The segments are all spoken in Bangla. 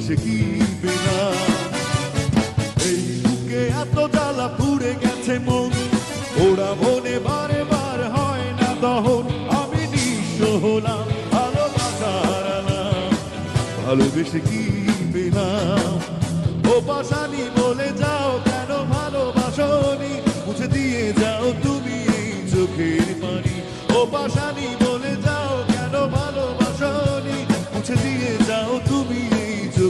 ভালোবেসে কি বিনা এই বুকে এত জ্বালা পুড়ে গেছে মন ওরা মনে বারে বার হয় না দহন আমি নিঃস্ব হলাম ভালোবাসার ভালোবেসে কি পেলাম ও পাশানি বলে যাও কেন ভালোবাসনি মুছে দিয়ে যাও তুমি এই চোখের পানি ও পাশানি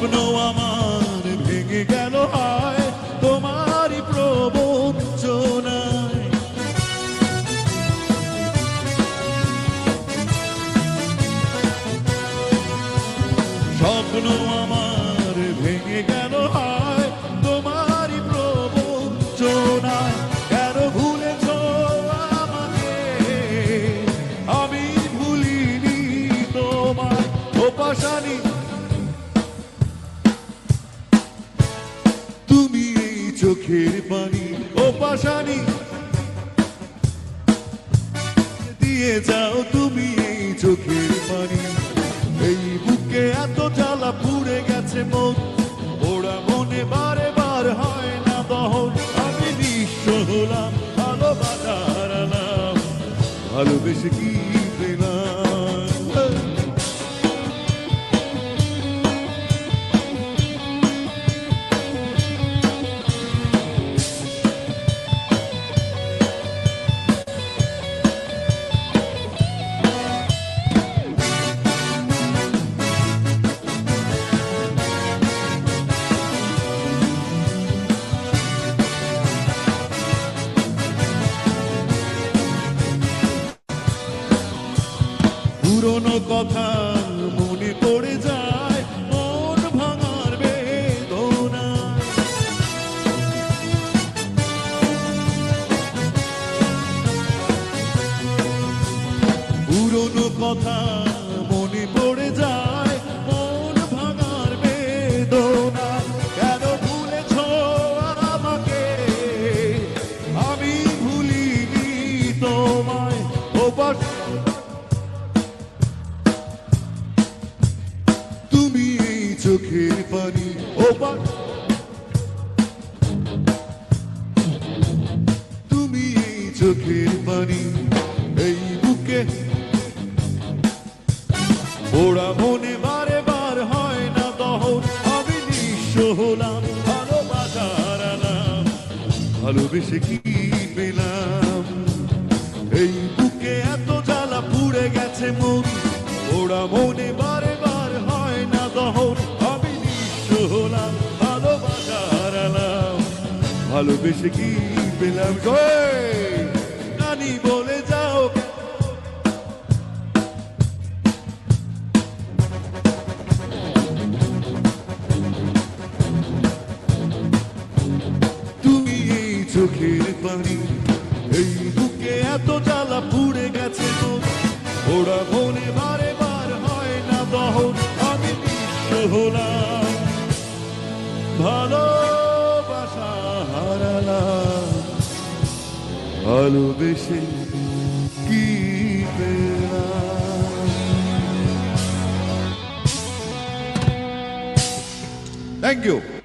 স্বপ্ন আমার ভেঙে গেল হয় তোমারই প্রবঞ্চনায় স্বপ্ন আমার চোখের পানি, ও পাশানি। দিয়ে যাও তুমি এই চোখের পানি। এই বুকে এত জ্বালা পুড়ে গেছে মন। ওরা মনে বারে বার হয় না দহন আমি নিঃস্ব হলাম, ভালোবাসার আলাম। ভালোবেসে কি পুরনো কথা মনে পড়ে যায় মন ভাঙার বেদনা। পুরনো কথা তুমি এই চোখের পানি বারে বার হয় না দহন আমি নিঃস্ব হলাম, ভালোবাসার আলাম। ভালোবেসে কি পেলাম? এই বুকে এত জ্বালা পুড়ে গেছে মন, ওরা মনে ভালোবেসে কি পেলাম? নানি বলে যাও। তুমি এই চোখের পানি, এই বুকে এত জ্বালা পুড়ে গেছে তো। ওরা মনে বারে বার হয় না দহন আমি হলাম। ভালোবাসা ভালোবেসে কি থ্যাংক ইউ